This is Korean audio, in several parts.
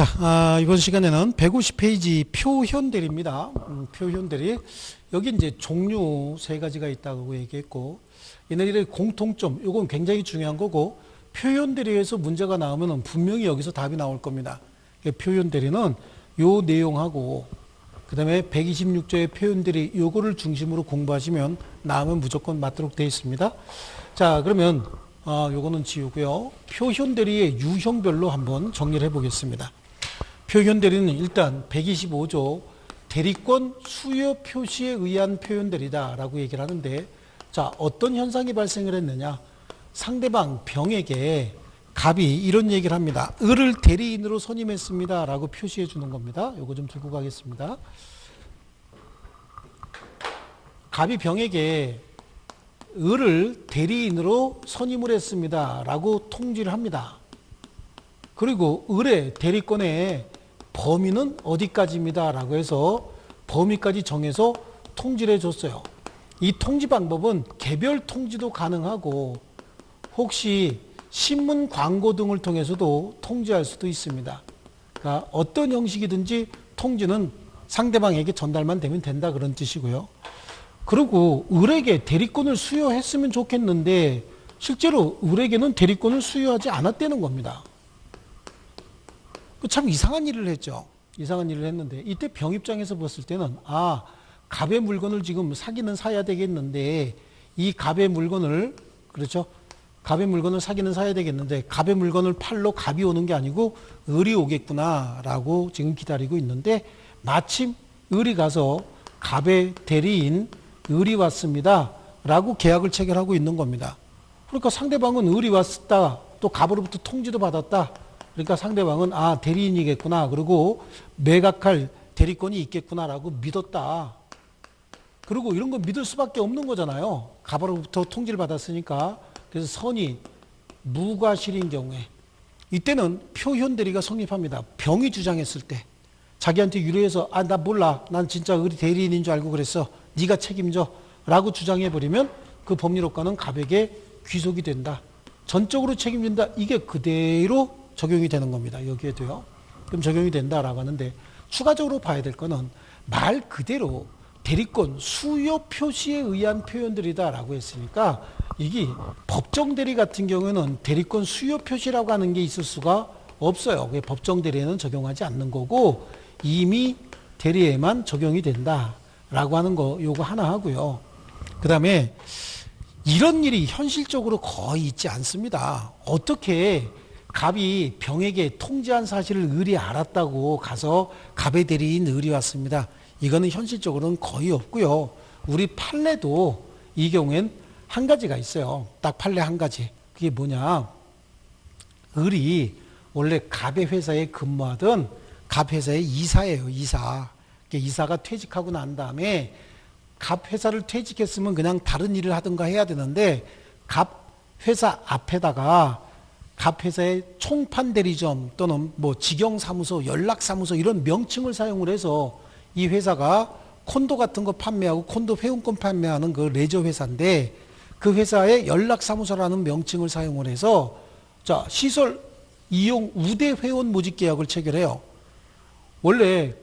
자, 아, 이번 시간에는 150페이지 표현들입니다. 음, 표현들이 여기 이제 종류 세 가지가 있다고 얘기했고 얘네들의 공통점, 이건 굉장히 중요한 거고 표현들이에서 문제가 나오면 분명히 여기서 답이 나올 겁니다. 표현들이는 요 내용하고 그 다음에 126조의 표현들이 요거를 중심으로 공부하시면 나오면 무조건 맞도록 되어 있습니다. 자, 그러면 어, 요거는 지우고요. 표현 대리의 유형별로 한번 정리를 해보겠습니다. 표현 대리는 일단 125조 대리권 수요 표시에 의한 표현 대리다라고 얘기를 하는데 자, 어떤 현상이 발생을 했느냐? 상대방 병에게 갑이 이런 얘기를 합니다. 을을 대리인으로 선임했습니다. 라고 표시해 주는 겁니다. 요거 좀 들고 가겠습니다. 갑이 병에게 을을 대리인으로 선임을 했습니다. 라고 통지를 합니다. 그리고 을의 대리권의 범위는 어디까지입니다. 라고 해서 범위까지 정해서 통지를 해줬어요. 이 통지 방법은 개별 통지도 가능하고 혹시 신문 광고 등을 통해서도 통지할 수도 있습니다. 그러니까 어떤 형식이든지 통지는 상대방에게 전달만 되면 된다 그런 뜻이고요. 그리고 을에게 대리권을 수여했으면 좋겠는데 실제로 을에게는 대리권을 수여하지 않았다는 겁니다. 그참 이상한 일을 했죠. 이상한 일을 했는데 이때 병 입장에서 봤을 때는 아 갑의 물건을 지금 사기는 사야 되겠는데 이 갑의 물건을 그렇죠. 갑의 물건을 사기는 사야 되겠는데 갑의 물건을 팔러 갑이 오는 게 아니고 을이 오겠구나라고 지금 기다리고 있는데 마침 을이 가서 갑의 대리인 을이 왔습니다. 라고 계약을 체결하고 있는 겁니다. 그러니까 상대방은 을이 왔다. 또 갑으로부터 통지도 받았다. 그러니까 상대방은 아, 대리인이겠구나. 그리고 매각할 대리권이 있겠구나라고 믿었다. 그리고 이런 거 믿을 수밖에 없는 거잖아요. 갑으로부터 통지를 받았으니까. 그래서 선이 무과실인 경우에 이때는 표현 대리가 성립합니다. 병이 주장했을 때 자기한테 유리해서 아 나 몰라 난 진짜 의리 대리인인 줄 알고 그랬어 네가 책임져 라고 주장해 버리면 그 법률효과는 갑에게 귀속이 된다. 전적으로 책임진다. 이게 그대로 적용이 되는 겁니다. 여기에도요. 그럼 적용이 된다라고 하는데 추가적으로 봐야 될 거는 말 그대로 대리권 수요 표시에 의한 표현들이다라고 했으니까 이게 법정 대리 같은 경우에는 대리권 수요 표시라고 하는 게 있을 수가 없어요. 그게 법정 대리에는 적용하지 않는 거고 이미 대리에만 적용이 된다라고 하는 거 요거 하나 하고요. 그다음에 이런 일이 현실적으로 거의 있지 않습니다. 어떻게 갑이 병에게 통지한 사실을 을이 알았다고 가서 갑의 대리인 을이 왔습니다. 이거는 현실적으로는 거의 없고요. 우리 판례도 이 경우엔 한 가지가 있어요. 딱 판례 한 가지. 그게 뭐냐? 을이 원래 갑의 회사에 근무하던 갑 회사의 이사예요. 이사. 이사가 퇴직하고 난 다음에 갑 회사를 퇴직했으면 그냥 다른 일을 하든가 해야 되는데 갑 회사 앞에다가 갑 회사의 총판 대리점 또는 뭐 직영 사무소, 연락 사무소 이런 명칭을 사용을 해서 이 회사가 콘도 같은 거 판매하고 콘도 회원권 판매하는 그 레저 회사인데 그 회사의 연락 사무소라는 명칭을 사용을 해서 자, 시설 이용 우대 회원 모집 계약을 체결해요. 원래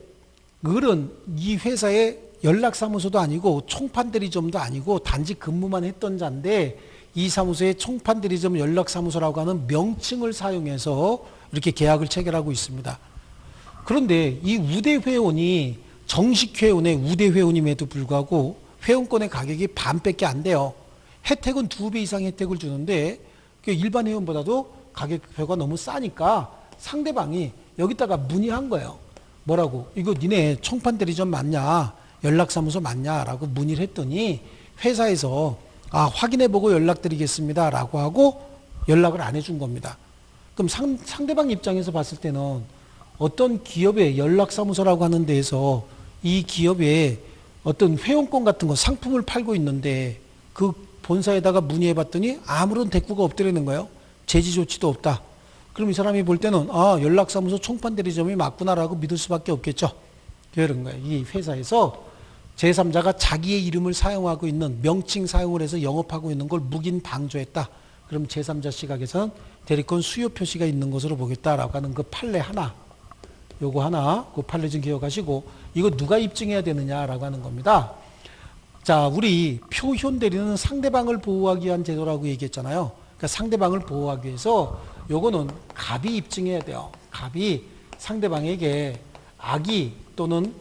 을은 이 회사의 연락사무소도 아니고 총판 대리점도 아니고 단지 근무만 했던 자인데 이 사무소의 총판대리점 연락사무소라고 하는 명칭을 사용해서 이렇게 계약을 체결하고 있습니다. 그런데 이 우대 회원이 정식 회원의 우대 회원임에도 불구하고 회원권의 가격이 반밖에 안 돼요. 혜택은 두 배 이상 혜택을 주는데 그 일반 회원보다도 가격표가 너무 싸니까 상대방이 여기다가 문의한 거예요. 뭐라고? 이거 니네 총판 대리점 맞냐? 연락사무소 맞냐 라고 문의를 했더니 회사에서 아, 확인해보고 연락드리겠습니다. 라고 하고 연락을 안 해준 겁니다. 그럼 상, 상대방 입장에서 봤을 때는 어떤 기업의 연락사무소라고 하는 데에서 이 기업에 어떤 회원권 같은 거 상품을 팔고 있는데 그 본사에다가 문의해 봤더니 아무런 대꾸가 없더라는 거예요. 제지 조치도 없다. 그럼 이 사람이 볼 때는 아, 연락사무소 총판 대리점이 맞구나라고 믿을 수밖에 없겠죠. 그런 거예요. 이 회사에서 제3자가 자기의 이름을 사용하고 있는 명칭 사용을 해서 영업하고 있는 걸 묵인 방조했다. 그럼 제3자 시각에서는 대리권 수요 표시가 있는 것으로 보겠다라고 하는 그 판례 하나. 요거 하나 그 판례 좀 기억하시고 이거 누가 입증해야 되느냐라고 하는 겁니다. 자, 우리 표현 대리는 상대방을 보호하기 위한 제도라고 얘기했잖아요. 그러니까 상대방을 보호하기 위해서 요거는 갑이 입증해야 돼요. 갑이 상대방에게 악의 또는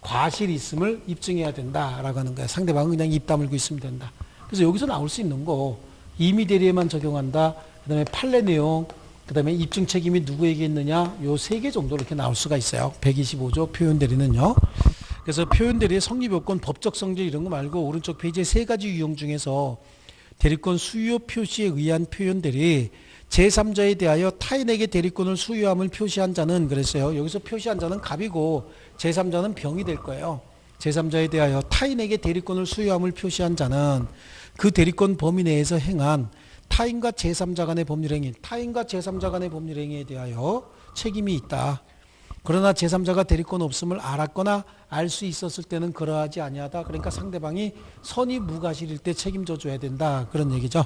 과실이 있음을 입증해야 된다라고 하는 거예요. 상대방은 그냥 입 다물고 있으면 된다. 그래서 여기서 나올 수 있는 거 임의 대리에만 적용한다. 그 다음에 판례 내용, 그 다음에 입증 책임이 누구에게 있느냐. 요 세 개 정도 이렇게 나올 수가 있어요. 125조 표현 대리는요. 그래서 표현 대리의 성립 요건, 법적 성질 이런 거 말고 오른쪽 페이지에 세 가지 유형 중에서 대리권 수요 표시에 의한 표현 대리 제3자에 대하여 타인에게 대리권을 수요함을 표시한 자는 그랬어요. 여기서 표시한 자는 갑이고 제3자는 병이 될 거예요. 제3자에 대하여 타인에게 대리권을 수요함을 표시한 자는 그 대리권 범위 내에서 행한 타인과 제3자 간의 법률 행위, 타인과 제3자 간의 법률 행위에 대하여 책임이 있다. 그러나 제3자가 대리권 없음을 알았거나 알 수 있었을 때는 그러하지 아니하다. 그러니까 상대방이 선이 무가실일 때 책임져 줘야 된다. 그런 얘기죠.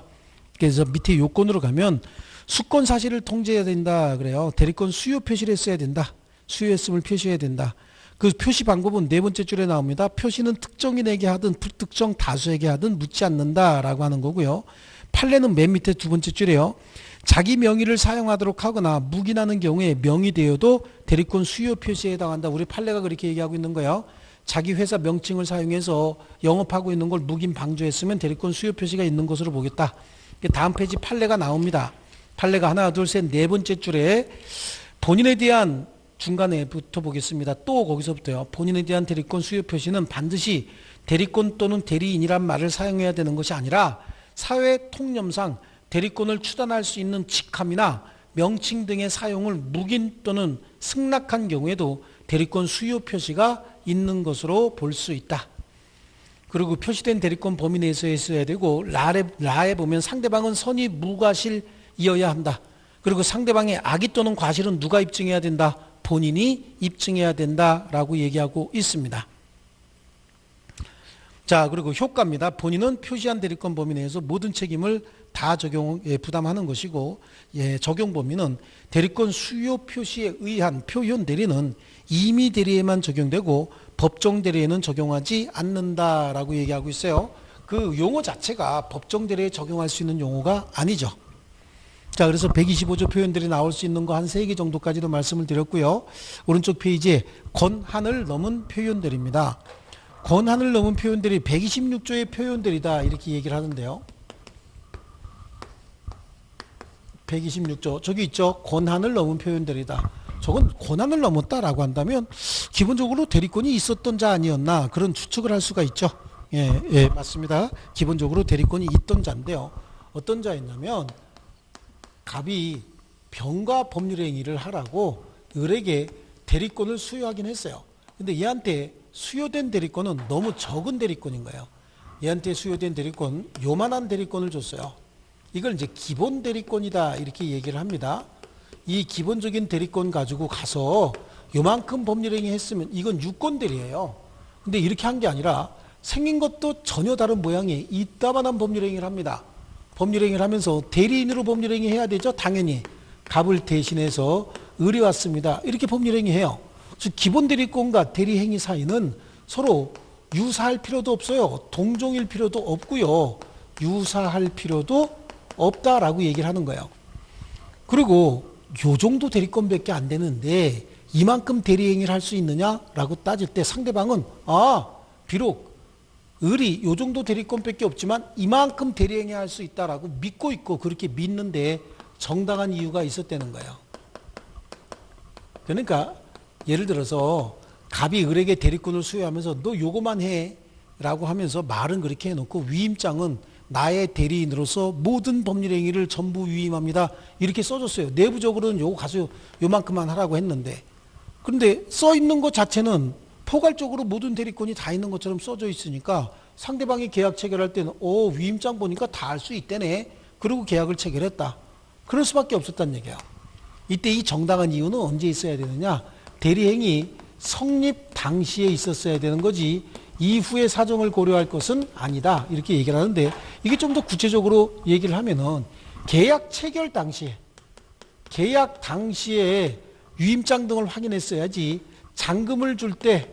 그래서 밑에 요건으로 가면 수권 사실을 통제해야 된다. 그래요. 대리권 수요 표시를 했어야 된다. 수요했음을 표시해야 된다. 그 표시 방법은 네 번째 줄에 나옵니다. 표시는 특정인에게 하든 불특정 다수에게 하든 묻지 않는다라고 하는 거고요. 판례는 맨 밑에 두 번째 줄에요. 자기 명의를 사용하도록 하거나 묵인하는 경우에 명의되어도 대리권 수요 표시에 해당한다. 우리 판례가 그렇게 얘기하고 있는 거예요. 자기 회사 명칭을 사용해서 영업하고 있는 걸 묵인 방조했으면 대리권 수요 표시가 있는 것으로 보겠다. 다음 페이지 판례가 나옵니다. 판례가 하나, 둘, 셋, 네 번째 줄에 본인에 대한 중간에부터 보겠습니다. 또 거기서부터요. 본인에 대한 대리권 수요 표시는 반드시 대리권 또는 대리인이란 말을 사용해야 되는 것이 아니라 사회 통념상 대리권을 추단할 수 있는 직함이나 명칭 등의 사용을 묵인 또는 승낙한 경우에도 대리권 수요 표시가 있는 것으로 볼 수 있다. 그리고 표시된 대리권 범위 내에서 있어야 되고 라에, 라에 보면 상대방은 선이 무과실이어야 한다. 그리고 상대방의 악의 또는 과실은 누가 입증해야 된다? 본인이 입증해야 된다라고 얘기하고 있습니다. 자, 그리고 효과입니다. 본인은 표시한 대리권 범위 내에서 모든 책임을 다 적용, 예, 부담하는 것이고, 예, 적용 범위는 대리권 수요 표시에 의한 표현 대리는 임의 대리에만 적용되고 법정 대리에는 적용하지 않는다라고 얘기하고 있어요. 그 용어 자체가 법정 대리에 적용할 수 있는 용어가 아니죠. 자, 그래서 125조 표현들이 나올 수 있는 거한세개 정도까지도 말씀을 드렸고요. 오른쪽 페이지에 권한을 넘은 표현들입니다. 권한을 넘은 표현들이 126조의 표현들이다 이렇게 얘기를 하는데요. 126조 저기 있죠. 권한을 넘은 표현들이다. 저건 권한을 넘었다라고 한다면 기본적으로 대리권이 있었던 자 아니었나 그런 추측을 할 수가 있죠. 예, 예, 맞습니다. 기본적으로 대리권이 있던 자인데요. 어떤 자였냐면 갑이 병과 법률 행위를 하라고 을에게 대리권을 수여하긴 했어요. 근데 얘한테 수요된 대리권은 너무 적은 대리권인 거예요. 얘한테 수요된 대리권 요만한 대리권을 줬어요. 이걸 이제 기본 대리권이다 이렇게 얘기를 합니다. 이 기본적인 대리권 가지고 가서 요만큼 법률 행위 했으면 이건 유권 대리예요. 근데 이렇게 한 게 아니라 생긴 것도 전혀 다른 모양이 이따만한 법률 행위를 합니다. 법률 행위를 하면서 대리인으로 법률 행위 해야 되죠. 당연히 갑을 대신해서 의뢰 왔습니다. 이렇게 법률 행위 해요. 즉 기본 대리권과 대리 행위 사이는 서로 유사할 필요도 없어요. 동종일 필요도 없고요. 유사할 필요도 없다라고 얘기를 하는 거예요. 그리고 요 정도 대리권밖에 안 되는데 이만큼 대리 행위를 할 수 있느냐라고 따질 때 상대방은 아 비록 을이 요 정도 대리권밖에 없지만 이만큼 대리 행위 할 수 있다라고 믿고 있고 그렇게 믿는데 정당한 이유가 있었다는 거예요. 그러니까 예를 들어서 갑이 을에게 대리권을 수여하면서 너 요거만 해 라고 하면서 말은 그렇게 해놓고 위임장은 나의 대리인으로서 모든 법률 행위를 전부 위임합니다. 이렇게 써줬어요. 내부적으로는 요거 가서 요만큼만 하라고 했는데 그런데 써 있는 것 자체는 포괄적으로 모든 대리권이 다 있는 것처럼 써져 있으니까 상대방이 계약 체결할 때는 오 위임장 보니까 다할수 있대네. 그리고 계약을 체결했다. 그럴 수밖에 없었단 얘기야. 이때 이 정당한 이유는 언제 있어야 되느냐? 대리행위 성립 당시에 있었어야 되는 거지 이후의 사정을 고려할 것은 아니다 이렇게 얘기를 하는데 이게 좀 더 구체적으로 얘기를 하면은 계약 체결 당시에 계약 당시에 유임장 등을 확인했어야지 잔금을 줄 때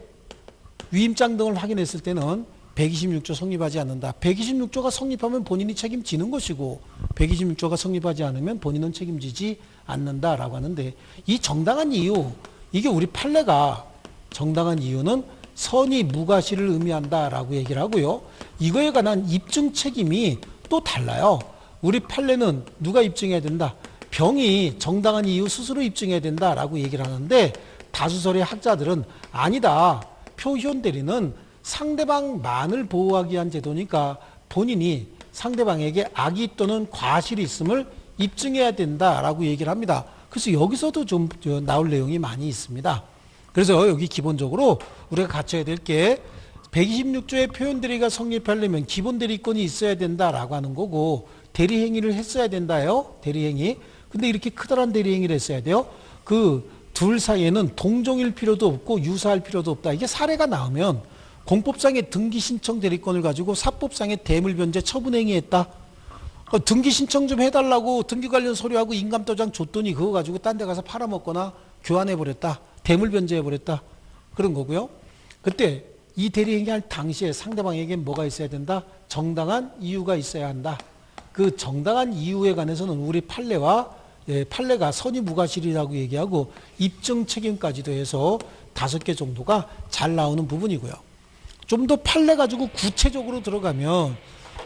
위임장 등을 확인했을 때는 126조 성립하지 않는다. 126조가 성립하면 본인이 책임지는 것이고 126조가 성립하지 않으면 본인은 책임지지 않는다라고 하는데 이 정당한 이유 이게 우리 판례가 정당한 이유는 선의 무과실을 의미한다라고 얘기를 하고요. 이거에 관한 입증 책임이 또 달라요. 우리 판례는 누가 입증해야 된다? 병이 정당한 이유 스스로 입증해야 된다라고 얘기를 하는데 다수설의 학자들은 아니다. 표현 대리는 상대방만을 보호하기 위한 제도니까 본인이 상대방에게 악의 또는 과실이 있음을 입증해야 된다라고 얘기를 합니다. 그래서 여기서도 좀 저, 나올 내용이 많이 있습니다. 그래서 여기 기본적으로 우리가 갖춰야 될 게 126조의 표현 대리가 성립하려면 기본 대리권이 있어야 된다라고 하는 거고 대리 행위를 했어야 된다요. 대리 행위. 근데 이렇게 크다란 대리 행위를 했어야 돼요. 그 둘 사이에는 동종일 필요도 없고 유사할 필요도 없다. 이게 사례가 나오면 공법상의 등기 신청 대리권을 가지고 사법상의 대물 변제 처분 행위했다. 그 등기 신청 좀 해달라고 등기 관련 서류하고 인감도장 줬더니 그거 가지고 딴 데 가서 팔아먹거나 교환해 버렸다. 대물 변제해 버렸다. 그런 거고요. 그때 이 대리 행위 할 당시에 상대방에게 뭐가 있어야 된다? 정당한 이유가 있어야 한다. 그 정당한 이유에 관해서는 우리 판례와 예, 판례가 선의 무과실이라고 얘기하고 입증 책임까지도 해서 다섯 개 정도가 잘 나오는 부분이고요. 좀 더 판례 가지고 구체적으로 들어가면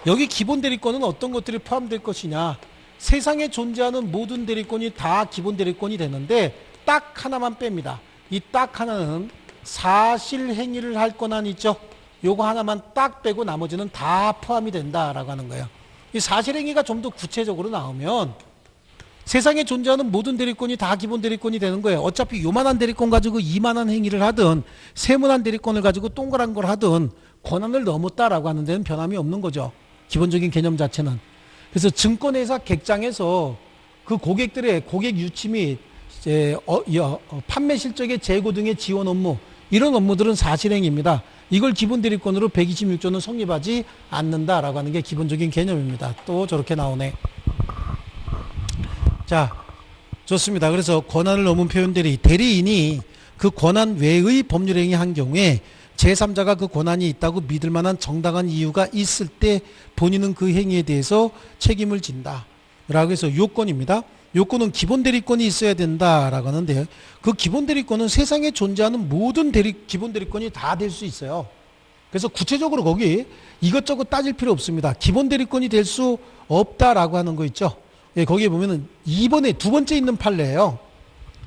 여기 기본 대리권은 어떤 것들이 포함될 것이냐. 세상에 존재하는 모든 대리권이 다 기본 대리권이 되는데 딱 하나만 뺍니다. 이 딱 하나는 사실 행위를 할 권한 있죠. 요거 하나만 딱 빼고 나머지는 다 포함이 된다라고 하는 거예요. 이 사실 행위가 좀 더 구체적으로 나오면 세상에 존재하는 모든 대리권이 다 기본 대리권이 되는 거예요. 어차피 요만한 대리권 가지고 이만한 행위를 하든 세문한 대리권을 가지고 동그란 걸 하든 권한을 넘었다라고 하는 데는 변함이 없는 거죠. 기본적인 개념 자체는. 그래서 증권회사 객장에서 그 고객들의 고객 유치 및 어, 여, 어, 판매 실적의 재고 등의 지원 업무 이런 업무들은 사실행위입니다. 이걸 기본 대리권으로 126조는 성립하지 않는다라고 하는 게 기본적인 개념입니다. 또 저렇게 나오네. 자, 좋습니다. 그래서 권한을 넘은 표현들이 대리인이 그 권한 외의 법률 행위 한 경우에 제3자가 그 권한이 있다고 믿을 만한 정당한 이유가 있을 때 본인은 그 행위에 대해서 책임을 진다. 라고 해서 요건입니다. 요건은 기본 대리권이 있어야 된다라고 하는데 그 기본 대리권은 세상에 존재하는 모든 대리, 기본 대리권이 다 될 수 있어요. 그래서 구체적으로 거기 이것저것 따질 필요 없습니다. 기본 대리권이 될 수 없다라고 하는 거 있죠. 예, 거기에 보면은 2번에 두 번째 있는 판례예요.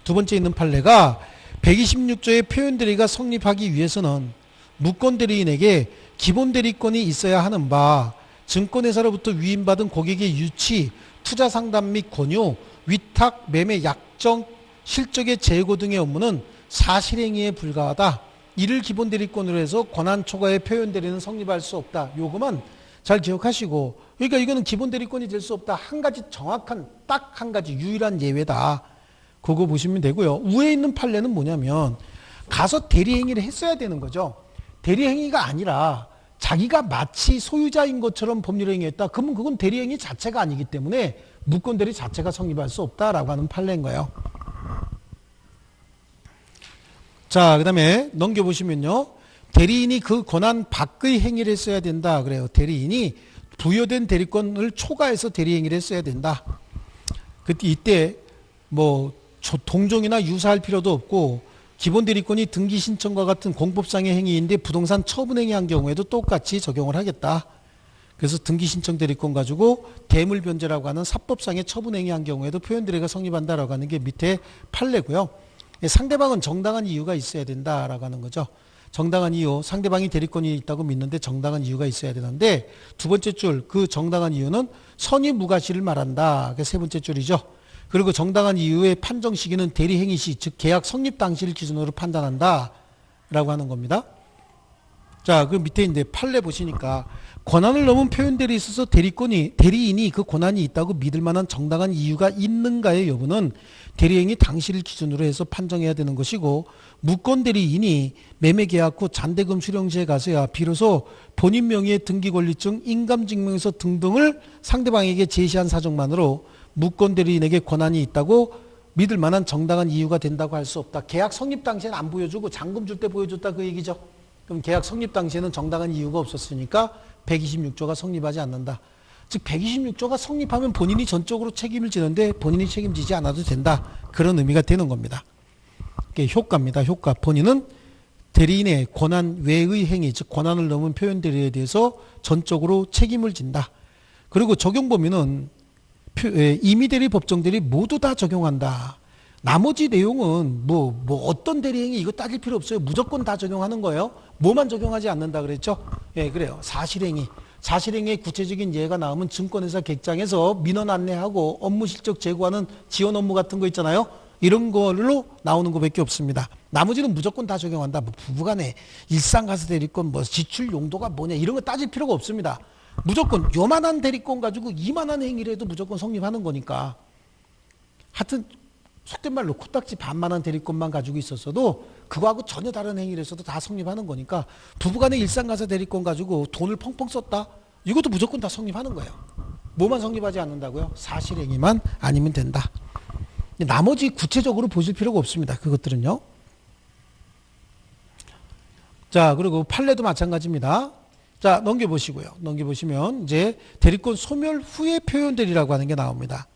두 번째 있는 판례가 126조의 표현 대리가 성립하기 위해서는 무권 대리인에게 기본 대리권이 있어야 하는 바 증권회사로부터 위임받은 고객의 유치, 투자 상담 및 권유, 위탁, 매매, 약정, 실적의 재고 등의 업무는 사실행위에 불과하다. 이를 기본 대리권으로 해서 권한 초과의 표현 대리는 성립할 수 없다. 요거만 잘 기억하시고 그러니까 이거는 기본 대리권이 될 수 없다. 한 가지 정확한 딱 한 가지 유일한 예외다. 그거 보시면 되고요. 위에 있는 판례는 뭐냐면 가서 대리 행위를 했어야 되는 거죠. 대리 행위가 아니라 자기가 마치 소유자인 것처럼 법률 행위했다. 그러면 그건 대리 행위 자체가 아니기 때문에 무권 대리 자체가 성립할 수 없다라고 하는 판례인 거예요. 자, 그 다음에 넘겨 보시면요. 대리인이 그 권한 밖의 행위를 했어야 된다. 그래요. 대리인이 부여된 대리권을 초과해서 대리 행위를 했어야 된다. 그때 이때 뭐 조- 동종이나 유사할 필요도 없고 기본 대리권이 등기 신청과 같은 공법상의 행위인데 부동산 처분 행위한 경우에도 똑같이 적용을 하겠다. 그래서 등기 신청 대리권 가지고 대물 변제라고 하는 사법상의 처분 행위한 경우에도 표현 대리가 성립한다라고 하는 게 밑에 판례고요. 예, 상대방은 정당한 이유가 있어야 된다라고 하는 거죠. 정당한 이유, 상대방이 대리권이 있다고 믿는데 정당한 이유가 있어야 되는데 두 번째 줄, 그 정당한 이유는 선의 무과실을 말한다. 그게 세 번째 줄이죠. 그리고 정당한 이유의 판정 시기는 대리 행위 시, 즉 계약 성립 당시를 기준으로 판단한다. 라고 하는 겁니다. 자, 그 밑에 이제 판례 보시니까 권한을 넘은 표현들이 있어서 대리권이 대리인이 그 권한이 있다고 믿을 만한 정당한 이유가 있는가의 여부는 대리행위 당시를 기준으로 해서 판정해야 되는 것이고 무권 대리인이 매매 계약 후 잔대금 수령 시에 가서야 비로소 본인 명의의 등기 권리증, 인감 증명서 등등을 상대방에게 제시한 사정만으로 무권 대리인에게 권한이 있다고 믿을 만한 정당한 이유가 된다고 할 수 없다. 계약 성립 당시에는 안 보여주고 잔금 줄 때 보여줬다 그 얘기죠. 그럼 계약 성립 당시에는 정당한 이유가 없었으니까 126조가 성립하지 않는다. 즉 126조가 성립하면 본인이 전적으로 책임을 지는데 본인이 책임지지 않아도 된다. 그런 의미가 되는 겁니다. 이게 효과입니다. 효과. 본인은 대리인의 권한 외의 행위, 즉 권한을 넘은 표현 대리에 대해서 전적으로 책임을 진다. 그리고 적용 범위는 임의 대리, 법정 대리 모두 다 적용한다. 나머지 내용은 뭐, 뭐 어떤 대리행위 이거 따질 필요 없어요. 무조건 다 적용하는 거예요. 뭐만 적용하지 않는다 그랬죠? 예, 그래요. 사실행위. 사실행위의 구체적인 예가 나오면 증권회사 객장에서 민원 안내하고 업무 실적 제고하는 지원 업무 같은 거 있잖아요. 이런 걸로 나오는 것밖에 없습니다. 나머지는 무조건 다 적용한다. 뭐 부부간에 일상가사 대리권 뭐 지출 용도가 뭐냐 이런 거 따질 필요가 없습니다. 무조건 요만한 대리권 가지고 이만한 행위를 해도 무조건 성립하는 거니까. 하여튼 속된 말로 코딱지 반만한 대리권만 가지고 있었어도 그거하고 전혀 다른 행위를 했어도 다 성립하는 거니까 부부간의 일상가사 대리권 가지고 돈을 펑펑 썼다? 이것도 무조건 다 성립하는 거예요. 뭐만 성립하지 않는다고요? 사실행위만 아니면 된다. 나머지 구체적으로 보실 필요가 없습니다. 그것들은요. 자, 그리고 판례도 마찬가지입니다. 자, 넘겨보시고요. 넘겨보시면 이제 대리권 소멸 후의 표현들이라고 하는 게 나옵니다.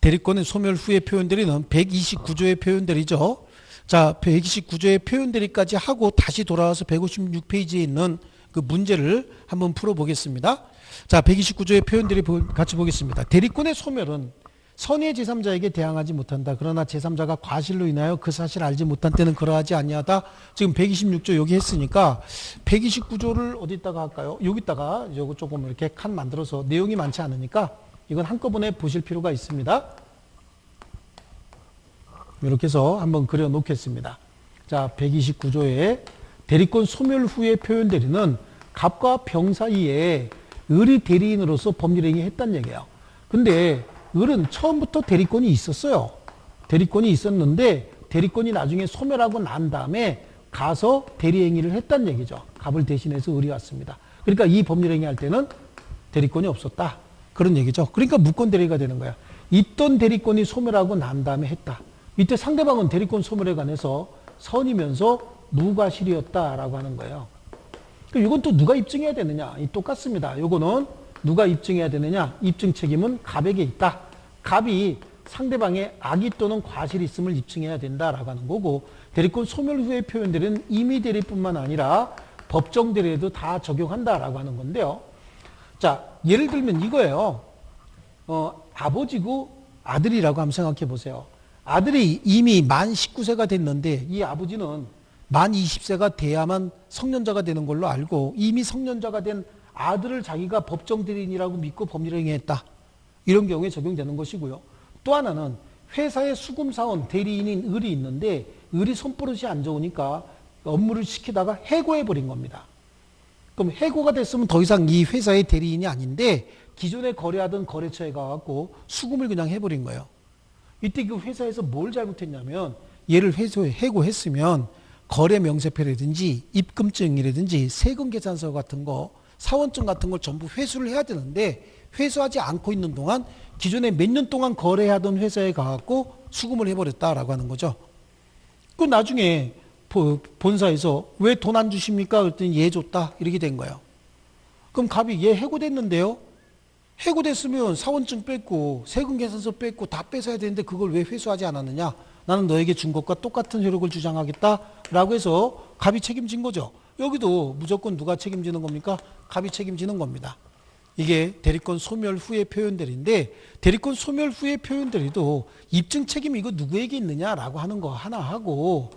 대리권의 소멸 후의 표현들이는 129조의 표현들이죠. 자, 129조의 표현들이까지 하고 다시 돌아와서 156페이지에 있는 그 문제를 한번 풀어보겠습니다. 자, 129조의 표현들이 보- 같이 보겠습니다. 대리권의 소멸은 선의 제3자에게 대항하지 못한다. 그러나 제3자가 과실로 인하여 그 사실을 알지 못한 때는 그러하지 아니하다. 지금 126조 여기 했으니까 129조를 어디다가 할까요? 여기다가 요거 조금 이렇게 칸 만들어서 내용이 많지 않으니까 이건 한꺼번에 보실 필요가 있습니다. 이렇게 해서 한번 그려 놓겠습니다. 자, 129조의 대리권 소멸 후의 표현 대리는 갑과 병 사이에 을이 대리인으로서 법률 행위했다는 얘기예요. 근데 을은 처음부터 대리권이 있었어요. 대리권이 있었는데 대리권이 나중에 소멸하고 난 다음에 가서 대리 행위를 했다는 얘기죠. 갑을 대신해서 을이 왔습니다. 그러니까 이 법률 행위 할 때는 대리권이 없었다. 그런 얘기죠. 그러니까 무권 대리가 되는 거야. 있던 대리권이 소멸하고 난 다음에 했다. 이때 상대방은 대리권 소멸에 관해서 선이면서 무과실이었다라고 하는 거예요. 그럼 이건 또 누가 입증해야 되느냐? 이 똑같습니다. 요거는 누가 입증해야 되느냐? 입증 책임은 갑에게 있다. 갑이 상대방의 악의 또는 과실이 있음을 입증해야 된다라고 하는 거고 대리권 소멸 후의 표현들은 임의 대리뿐만 아니라 법정 대리에도 다 적용한다라고 하는 건데요. 자, 예를 들면 이거예요. 어, 아버지고 아들이라고 한번 생각해 보세요. 아들이 이미 만 19세가 됐는데 이 아버지는 만 20세가 돼야만 성년자가 되는 걸로 알고 이미 성년자가 된 아들을 자기가 법정 대리인이라고 믿고 법률 행위했다. 이런 경우에 적용되는 것이고요. 또 하나는 회사의 수금사원 대리인인 을이 있는데 을이 손버릇이 안 좋으니까 업무를 시키다가 해고해 버린 겁니다. 그럼 해고가 됐으면 더 이상 이 회사의 대리인이 아닌데 기존에 거래하던 거래처에 가갖고 수금을 그냥 해버린 거예요. 이때 그 회사에서 뭘 잘못했냐면 얘를 회사에 해고했으면 거래 명세표라든지 입금증이라든지 세금 계산서 같은 거 사원증 같은 걸 전부 회수를 해야 되는데 회수하지 않고 있는 동안 기존에 몇 년 동안 거래하던 회사에 가갖고 수금을 해버렸다라고 하는 거죠. 그 나중에 보- 본사에서 왜 돈 안 주십니까? 그랬더니 얘 줬다. 이렇게 된 거예요. 그럼 갑이 얘 해고됐는데요? 해고됐으면 사원증 뺐고 세금 계산서 뺐고 다 뺏어야 되는데 그걸 왜 회수하지 않았느냐? 나는 너에게 준 것과 똑같은 효력을 주장하겠다라고 해서 갑이 책임진 거죠. 여기도 무조건 누가 책임지는 겁니까? 갑이 책임지는 겁니다. 이게 대리권 소멸 후의 표현들인데 대리권 소멸 후의 표현들이도 입증 책임이 이거 누구에게 있느냐라고 하는 거 하나 하고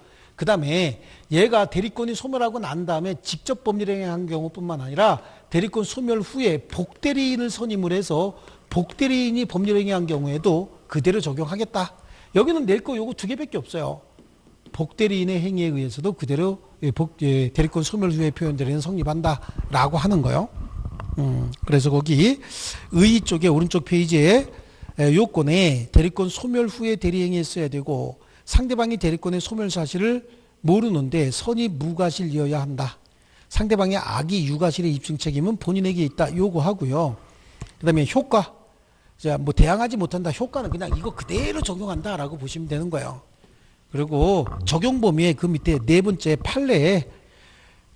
그 다음에 얘가 대리권이 소멸하고 난 다음에 직접 법률행위한 경우뿐만 아니라 대리권 소멸 후에 복대리인을 선임을 해서 복대리인이 법률행위한 경우에도 그대로 적용하겠다. 여기는 낼 거 요거 두 개밖에 없어요. 복대리인의 행위에 의해서도 그대로 예, 복, 예, 대리권 소멸 후의 표현들은 성립한다라고 하는 거요. 음, 그래서 거기 의의 쪽에 오른쪽 페이지에 에, 요건에 대리권 소멸 후에 대리행위했어야 되고 상대방이 대리권의 소멸 사실을 모르는데 선이 무과실이어야 한다. 상대방의 악이 유과실의 입증 책임은 본인에게 있다. 요거 하고요. 그 다음에 효과 자, 뭐 대항하지 못한다. 효과는 그냥 이거 그대로 적용한다라고 보시면 되는 거예요. 그리고 적용 범위의 그 밑에 네 번째 판례에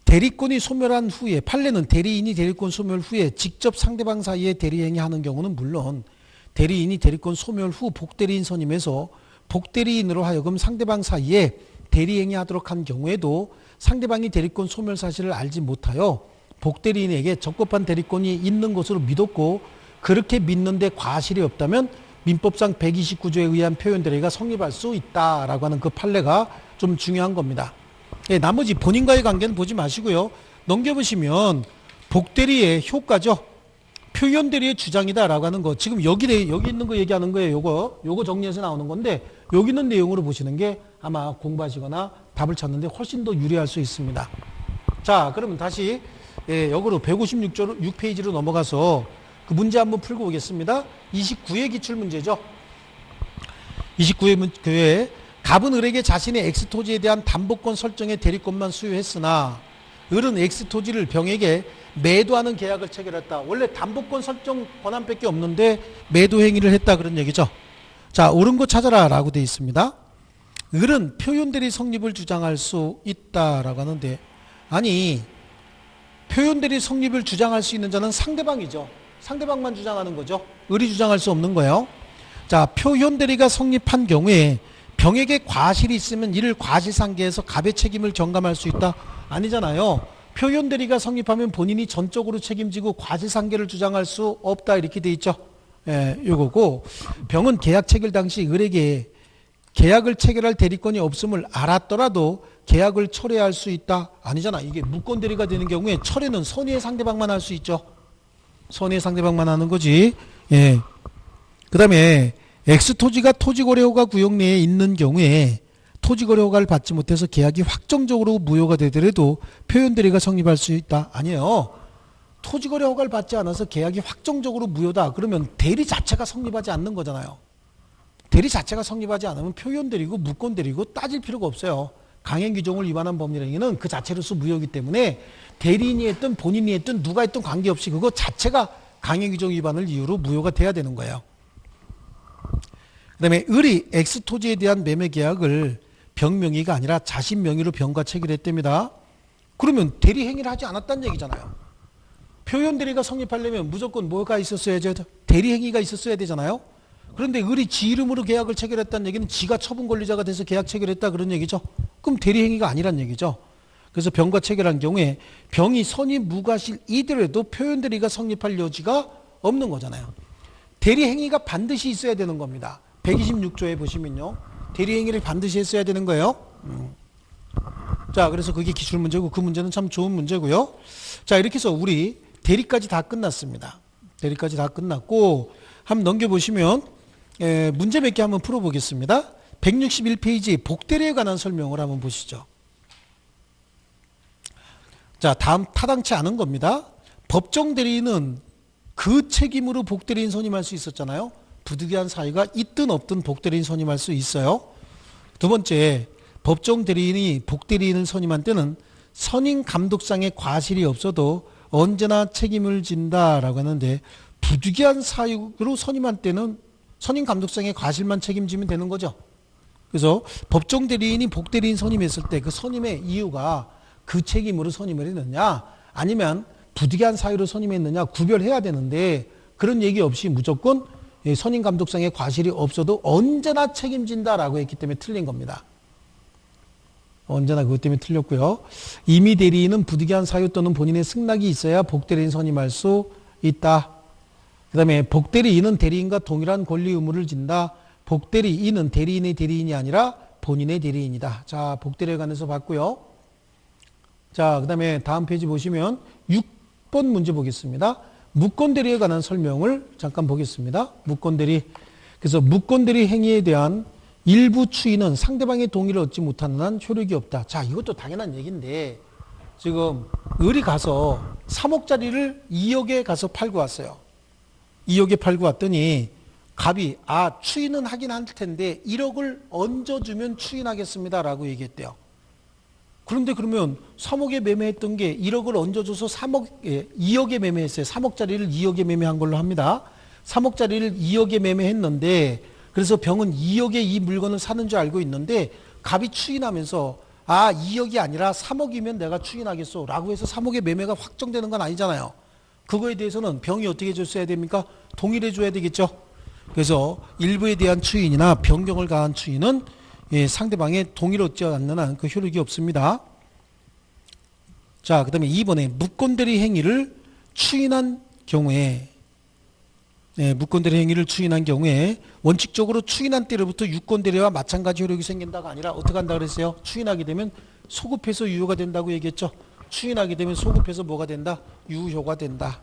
대리권이 소멸한 후에 판례는 대리인이 대리권 소멸 후에 직접 상대방 사이에 대리행위 하는 경우는 물론 대리인이 대리권 소멸 후 복대리인 선임해서 복대리인으로 하여금 상대방 사이에 대리행위 하도록 한 경우에도 상대방이 대리권 소멸 사실을 알지 못하여 복대리인에게 적법한 대리권이 있는 것으로 믿었고 그렇게 믿는데 과실이 없다면 민법상 129조에 의한 표현 대리가 성립할 수 있다라고 하는 그 판례가 좀 중요한 겁니다. 예, 나머지 본인과의 관계는 보지 마시고요. 넘겨보시면 복대리의 효과죠. 표현 대리의 주장이다라고 하는 거. 지금 여기 대- 여기 있는 거 얘기하는 거예요. 요거 요거 정리해서 나오는 건데 여기 있는 내용으로 보시는 게 아마 공부하시거나 답을 찾는데 훨씬 더 유리할 수 있습니다. 자, 그러면 다시 예, 역으로 156조 6페이지로 넘어가서 그 문제 한번 풀고 오겠습니다. 29의 기출 문제죠. 29의 문- 교회 갑은 을에게 자신의 엑스 토지에 대한 담보권 설정의 대리권만 수여했으나 을은 엑스 토지를 병에게 매도하는 계약을 체결했다. 원래 담보권 설정 권한밖에 없는데 매도 행위를 했다 그런 얘기죠. 자, 옳은 거 찾아라 라고 돼 있습니다. 을은 표현대리 성립을 주장할 수 있다라고 하는데 아니 표현대리 성립을 주장할 수 있는 자는 상대방이죠. 상대방만 주장하는 거죠. 을이 주장할 수 없는 거예요. 자, 표현대리가 성립한 경우에 병에게 과실이 있으면 이를 과실상계에서 갑의 책임을 경감할 수 있다? 아니잖아요. 표현 대리가 성립하면 본인이 전적으로 책임지고 과실상계를 주장할 수 없다 이렇게 돼 있죠. 예, 요거고 병은 계약 체결 당시 을에게 계약을 체결할 대리권이 없음을 알았더라도 계약을 철회할 수 있다? 아니잖아. 이게 무권 대리가 되는 경우에 철회는 선의의 상대방만 할 수 있죠. 선의의 상대방만 하는 거지. 예. 그 다음에 엑스 토지가 토지 거래허가 구역 내에 있는 경우에 토지거래허가를 받지 못해서 계약이 확정적으로 무효가 되더라도 표현대리가 성립할 수 있다? 아니에요. 토지거래허가를 받지 않아서 계약이 확정적으로 무효다. 그러면 대리 자체가 성립하지 않는 거잖아요. 대리 자체가 성립하지 않으면 표현대리고 무권대리고 따질 필요가 없어요. 강행 규정을 위반한 법률행위는 그 자체로서 무효이기 때문에 대리인이 했든 본인이 했든 누가 했든 관계없이 그거 자체가 강행 규정 위반을 이유로 무효가 돼야 되는 거예요. 그 다음에 을이 엑스토지에 대한 매매 계약을 병 명의가 아니라 자신 명의로 병과 체결했답니다. 그러면 대리 행위를 하지 않았다는 얘기잖아요. 표현 대리가 성립하려면 무조건 뭐가 있었어야죠? 대리 행위가 있었어야 되잖아요. 그런데 을이 지 이름으로 계약을 체결했다는 얘기는 지가 처분 권리자가 돼서 계약 체결했다 그런 얘기죠. 그럼 대리 행위가 아니란 얘기죠. 그래서 병과 체결한 경우에 병이 선이 무과실이더라도 표현 대리가 성립할 여지가 없는 거잖아요. 대리 행위가 반드시 있어야 되는 겁니다. 126조에 보시면요. 대리 행위를 반드시 했어야 되는 거예요. 음. 자, 그래서 그게 기출 문제고 그 문제는 참 좋은 문제고요. 자, 이렇게 해서 우리 대리까지 다 끝났습니다. 대리까지 다 끝났고 한번 넘겨 보시면 에, 문제 몇 개 한번 풀어 보겠습니다. 161페이지 복대리에 관한 설명을 한번 보시죠. 자, 다음 타당치 않은 겁니다. 법정 대리인은 그 책임으로 복대리인 선임할 수 있었잖아요. 부득이한 사유가 있든 없든 복대리인 선임할 수 있어요. 두 번째, 법정 대리인이 복대리인을 선임한 때는 선임 감독상의 과실이 없어도 언제나 책임을 진다라고 하는데 부득이한 사유로 선임한 때는 선임 감독상의 과실만 책임지면 되는 거죠. 그래서 법정 대리인이 복대리인 선임했을 때 그 선임의 이유가 그 책임으로 선임을 했느냐 아니면 부득이한 사유로 선임했느냐 구별해야 되는데 그런 얘기 없이 무조건 예, 선임 감독상의 과실이 없어도 언제나 책임진다라고 했기 때문에 틀린 겁니다. 언제나 그것 때문에 틀렸고요. 이미 대리인은 부득이한 사유 또는 본인의 승낙이 있어야 복대리인 선임할 수 있다. 그 다음에 복대리인은 대리인과 동일한 권리 의무를 진다. 복대리인은 대리인의 대리인이 아니라 본인의 대리인이다. 자, 복대리에 관해서 봤고요. 자, 그 다음에 다음 페이지 보시면 6번 문제 보겠습니다. 무권대리에 관한 설명을 잠깐 보겠습니다. 무권대리. 그래서 무권대리 행위에 대한 일부 추인은 상대방의 동의를 얻지 못하는 한 효력이 없다. 자, 이것도 당연한 얘기인데 지금 을이 가서 3억짜리를 2억에 가서 팔고 왔어요. 2억에 팔고 왔더니 갑이 아 추인은 하긴 할 텐데 1억을 얹어주면 추인하겠습니다라고 얘기했대요. 그런데 그러면 3억에 매매했던 게 1억을 얹어줘서 3억, 예, 2억에 매매했어요. 3억짜리를 2억에 매매한 걸로 합니다. 3억짜리를 2억에 매매했는데 그래서 병은 2억에 이 물건을 사는 줄 알고 있는데 갑이 추인하면서 아 2억이 아니라 3억이면 내가 추인하겠소 라고 해서 3억의 매매가 확정되는 건 아니잖아요. 그거에 대해서는 병이 어떻게 줬어야 됩니까? 동일해 줘야 되겠죠. 그래서 일부에 대한 추인이나 변경을 가한 추인은 예, 상대방의 동의를 얻지 않는 한 그 효력이 없습니다. 자, 그 다음에 2번에 무권대리 행위를 추인한 경우에 네, 무권대리 행위를 추인한 경우에 원칙적으로 추인한 때로부터 유권대리와 마찬가지 효력이 생긴다가 아니라 어떻게 한다 그랬어요? 추인하게 되면 소급해서 유효가 된다고 얘기했죠. 추인하게 되면 소급해서 뭐가 된다? 유효가 된다.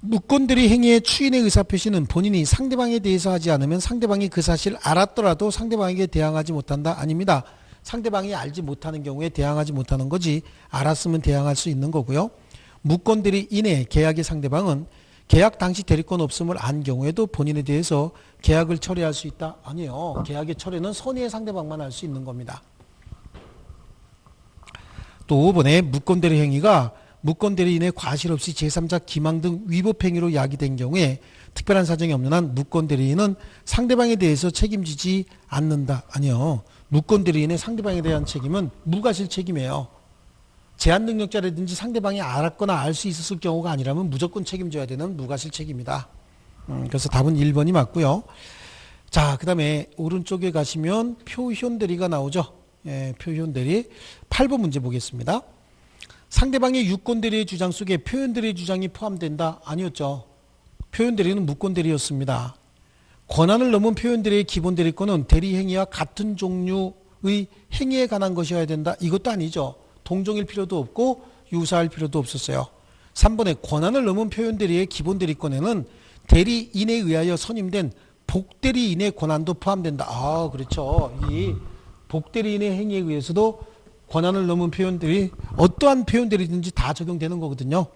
무권대리 행위의 추인의 의사표시는 본인이 상대방에 대해서 하지 않으면 상대방이 그 사실을 알았더라도 상대방에게 대항하지 못한다. 아닙니다. 상대방이 알지 못하는 경우에 대항하지 못하는 거지 알았으면 대항할 수 있는 거고요. 무권대리 이내 계약의 상대방은 계약 당시 대리권 없음을 안 경우에도 본인에 대해서 계약을 철회할 수 있다? 아니요. 계약의 철회는 선의의 상대방만 할 수 있는 겁니다. 또 5번에 무권대리 행위가 무권대리인의 과실 없이 제3자 기망 등 위법 행위로 야기된 경우에 특별한 사정이 없는 한 무권 대리인은 상대방에 대해서 책임지지 않는다. 아니요. 무권 대리인의 상대방에 대한 책임은 무과실 책임이에요. 제한 능력자라든지 상대방이 알았거나 알 수 있었을 경우가 아니라면 무조건 책임져야 되는 무과실 책임이다. 음, 그래서 답은 1번이 맞고요. 자, 그 다음에 오른쪽에 가시면 표현 대리가 나오죠. 예, 표현 대리. 8번 문제 보겠습니다. 상대방의 유권 대리의 주장 속에 표현 대리의 주장이 포함된다? 아니었죠. 표현 대리는 무권 대리였습니다. 권한을 넘은 표현 대리의 기본 대리권은 대리 행위와 같은 종류의 행위에 관한 것이어야 된다? 이것도 아니죠. 동종일 필요도 없고 유사할 필요도 없었어요. 3번에 권한을 넘은 표현 대리의 기본 대리권에는 대리인에 의하여 선임된 복대리인의 권한도 포함된다. 아, 그렇죠. 이 복대리인의 행위에 의해서도 권한을 넘은 표현들이 어떠한 표현들이든지 다 적용되는 거거든요.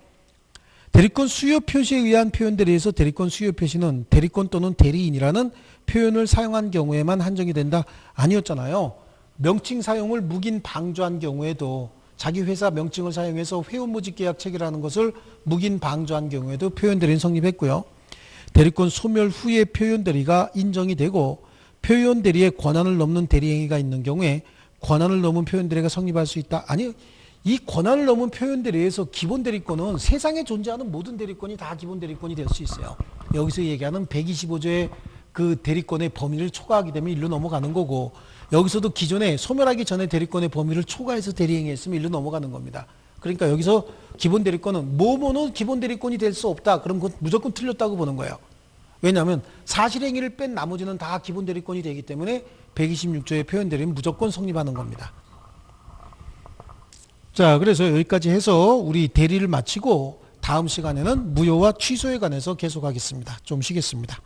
대리권 수요 표시에 의한 표현들에서 대리권 수요 표시는 대리권 또는 대리인이라는 표현을 사용한 경우에만 한정이 된다 아니었잖아요. 명칭 사용을 묵인 방조한 경우에도 자기 회사 명칭을 사용해서 회원 모집 계약 체결하는 것을 묵인 방조한 경우에도 표현 대리인 성립했고요. 대리권 소멸 후에 표현 대리가 인정이 되고 표현 대리의 권한을 넘는 대리 행위가 있는 경우에 권한을 넘은 표현 대리가 성립할 수 있다. 아니 이 권한을 넘은 표현 대리에서 기본 대리권은 세상에 존재하는 모든 대리권이 다 기본 대리권이 될 수 있어요. 여기서 얘기하는 125조의 그 대리권의 범위를 초과하게 되면 일로 넘어가는 거고 여기서도 기존에 소멸하기 전에 대리권의 범위를 초과해서 대리행위했으면 일로 넘어가는 겁니다. 그러니까 여기서 기본 대리권은 뭐뭐는 기본 대리권이 될 수 없다. 그럼 그건 무조건 틀렸다고 보는 거예요. 왜냐하면 사실행위를 뺀 나머지는 다 기본 대리권이 되기 때문에 126조의 표현 대리는 무조건 성립하는 겁니다. 자, 그래서 여기까지 해서 우리 대리를 마치고 다음 시간에는 무효와 취소에 관해서 계속하겠습니다. 좀 쉬겠습니다.